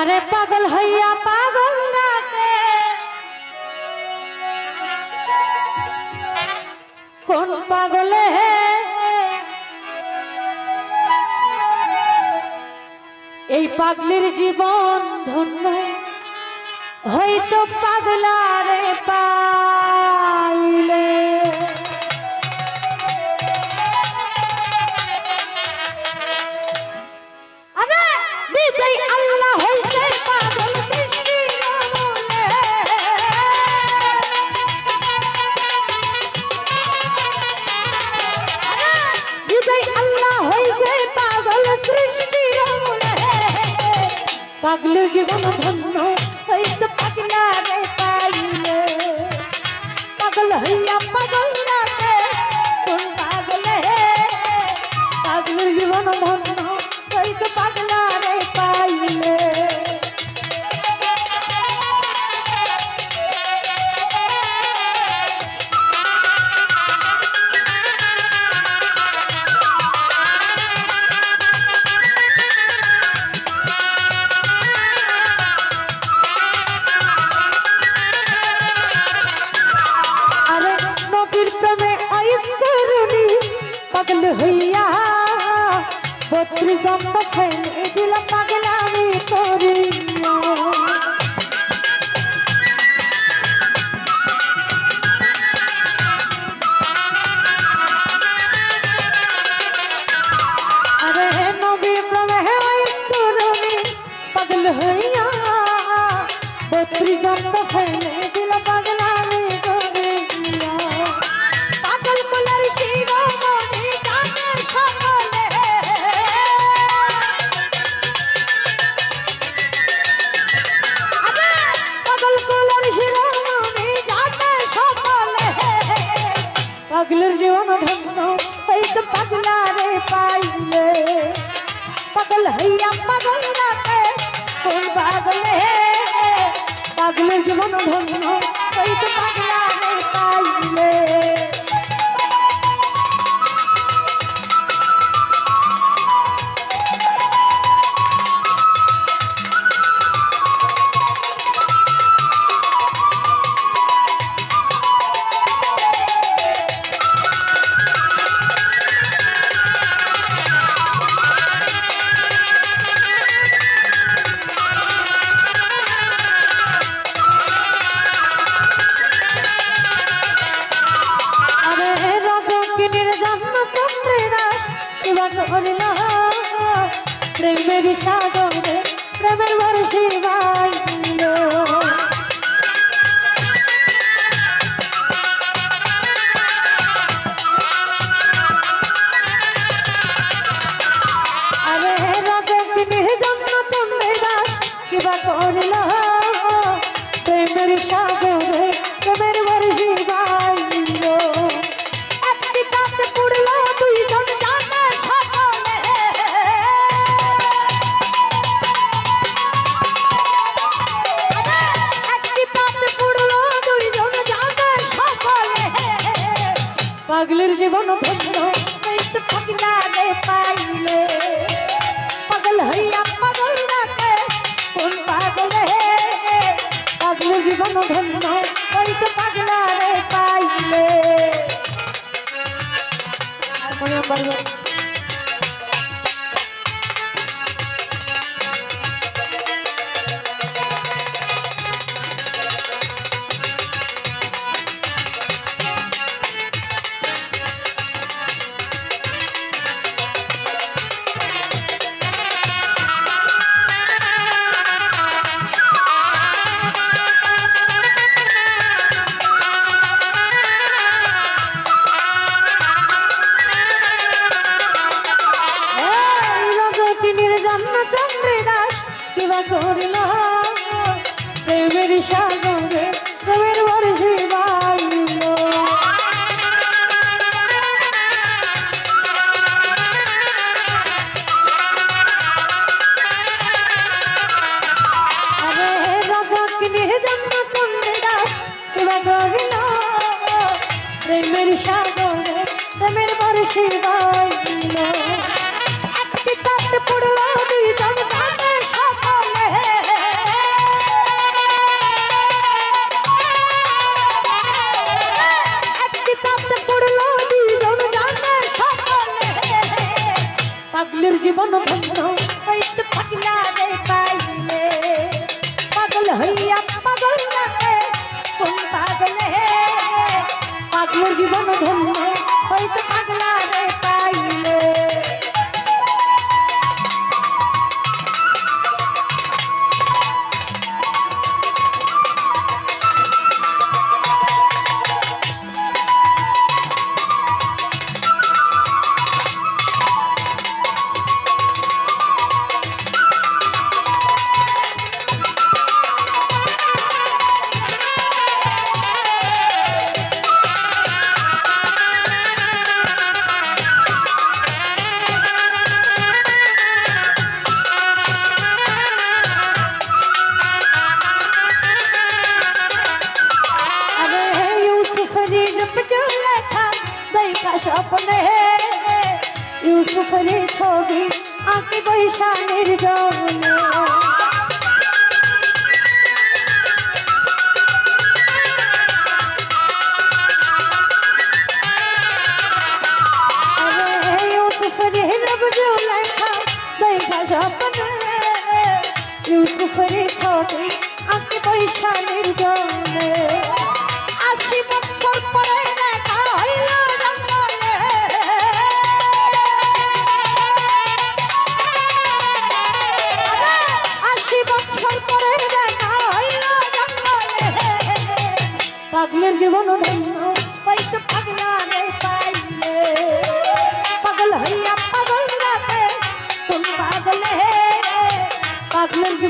আরে পাগল হইয়া পাগল রাতে কোন পাগলে এই পাগলির জীবন ধন্য হয়তো পাগলারে পাইলে জীবন ধন্য। পাগল হইয়া বত্রিশ দন্ত ফেলে দিল পাগল আমি পাগল হইয়া বত্রিশ দন্ত এই তো পাগলারে পাইলে। পাগল হইয়া পাগল রাতে কোন পাগলে পাগলের হরিল প্রেমের সাগরে প্রেমের বর্ষি বাইল এই তো পাগলা রে পাইলে। পাগল হইয়া পাগল রাতে কোন পাগলে? পাগলের জীবন ধন্য ওই তো পাগলা রে পাইলে হারমোনিয়াম বাজবে পাগলের জীবন ধন্য পাগলা হইয়া পাগল পাগলে? পাগলের জীবন ধন্য স্বপ্নে ইউসুফের ছবি আঁকি বৈশাখের জনে পাগলের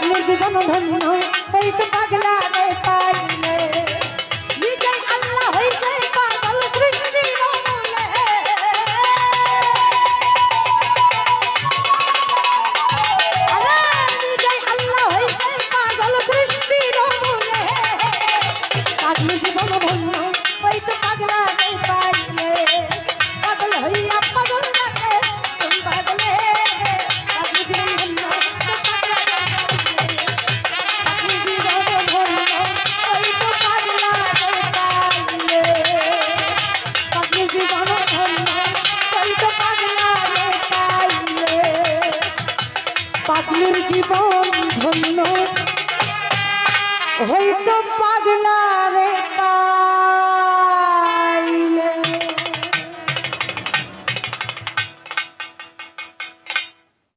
পাগলের জীবন ধন্য হইতে পাগলা রে পাইলে পাগলের জীবন ধন্য। হইতো পাগলা রে